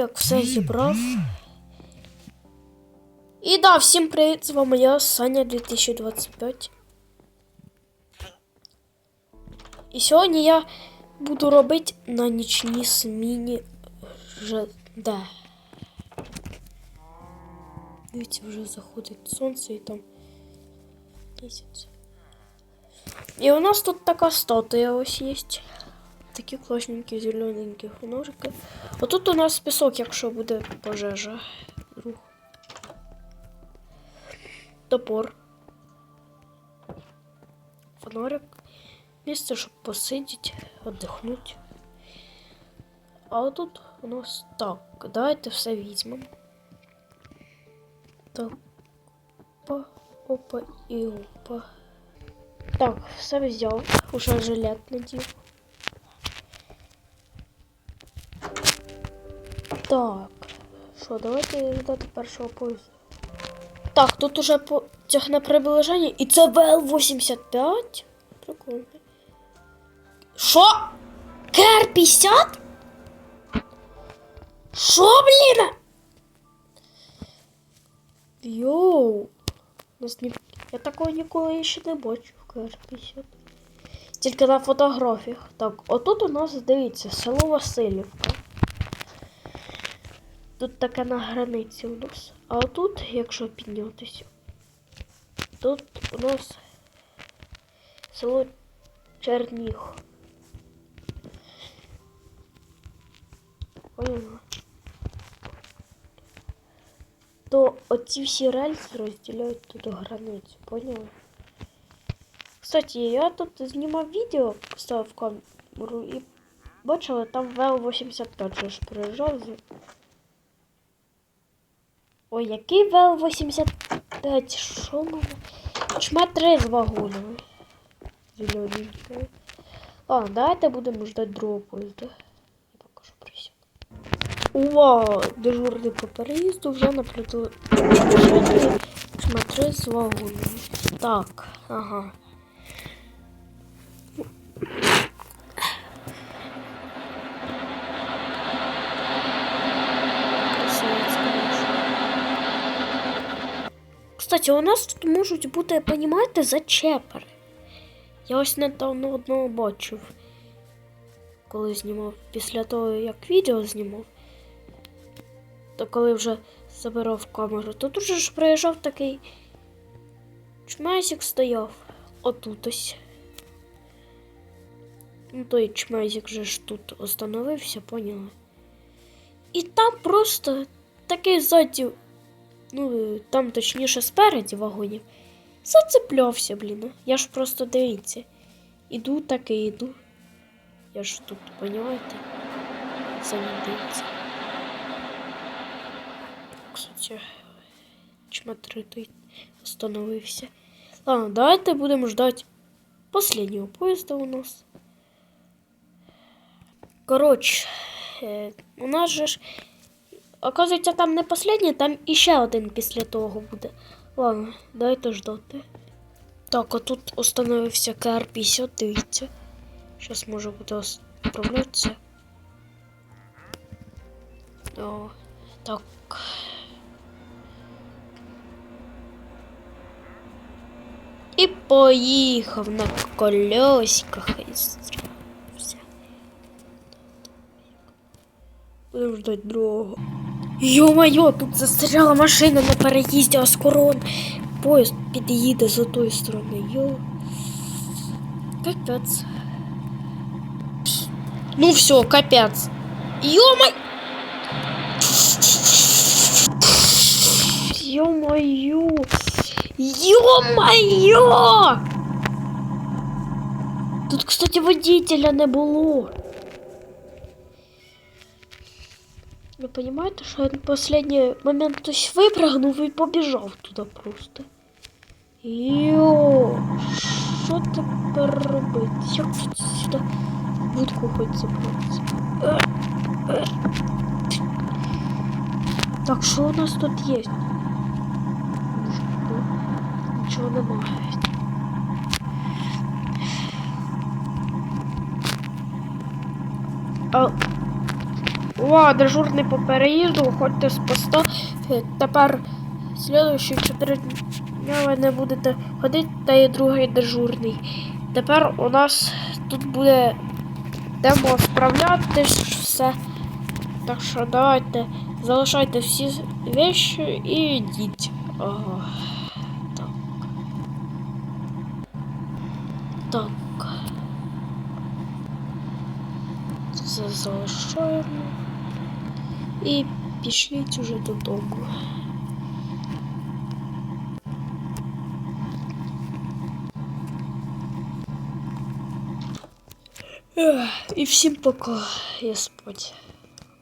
Як все зібрав. І да, всім привіт, з вами я, Саня 2025. І сьогодні я буду робити на нічній зміні ЖД. Дивіться, вже заходить сонце і там місяць. І у нас тут така статуя ось є. Такі класненькі зелененькі ножики. А тут у нас пісок, якщо буде пожежа. Рух. Топор. Фонарик. Місце, щоб посидіти, віддихнути. А тут у нас так. Давайте все візьмемо. Так. Опа, опа і опа. Так, все взяв. Уже жилет надів. Так. Що, давайте ждати першого поїзду. Так, тут уже потяг на приближення. І це ВЛ-85? Прикольно. Що? КР-50? Що, блін? Йоу. Я такого ніколи ще не бачив КР-50. Тільки на фотографіях. Так, отут у нас, дивіться, село Васильівка. Тут таке на границі у нас. А отут, якщо піднятися, тут у нас село Черніг. Поняла? То оці всі рельси розділяють тут границю, поняла? Кстати, я тут знімав відео, поставив камеру і бачила, там ВЛ-85 же ж приїжджав. Ой, який ВЛ-85? Що мене? Чма 3 з вагонами. Зелененькою. Ладно, давайте будемо ждати другого поїзда. Я покажу присяг. Ува, дежурний по переїзду вже на чма 3 з вагонами. Так, ага. Кстати, у нас тут можуть бути, понімаєте, зачепери. Я ось недавно одного бачив, коли знімав, після того, як відео знімав, то коли вже забирав камеру, то тут же ж приїжджав такий чмезик стояв отут ось. Ну, той чмезик же ж тут остановився, поняли? І там просто такий ззаді, ну, там точніше спереді вагонів, зацеплявся, блін. Я ж просто дивіться. Іду так і іду. Я ж тут, понімаєте? Самі дивіться. Кстати, чматри той остановився. Ладно, давайте будемо ждать последнего поезда у нас. Короче, е, у нас же ж. Оказується, там не последній, там іще один після того буде. Ладно, дайте ждати. Так, а тут установився КР-50, дивіться. Зараз може буде справлятися. О, так. І поїхав на колесиках і. Будемо ждати другого. Йо-моє, тут застряла машина на переїзді Аскорон. Поїзд під'їде з тої сторони. Йо. Капець. Ну все, капець. Йо-мой... Ё-моё! Ё-моё! Тут, кстати, водителя не було. Ви розумієте, що я в останній момент хтось випрыгнув і побіжав туди просто. Йо, що тепер робити? Як тут сюди будку хоч забратися? Е, е. Так, що у нас тут є? Нічого немає. А... О, дежурний по переїзду, ходьте з поста. Е, Тепер слідуючі 4 дня ви не будете ходити, та є другий дежурний. Тепер у нас тут буде демо справлятись все. Так що давайте залишайте всі вещі і йдіть. Ага. Так. Так. Це залишаємо. І пішліть уже додому. Ех, І всім пока, я спать.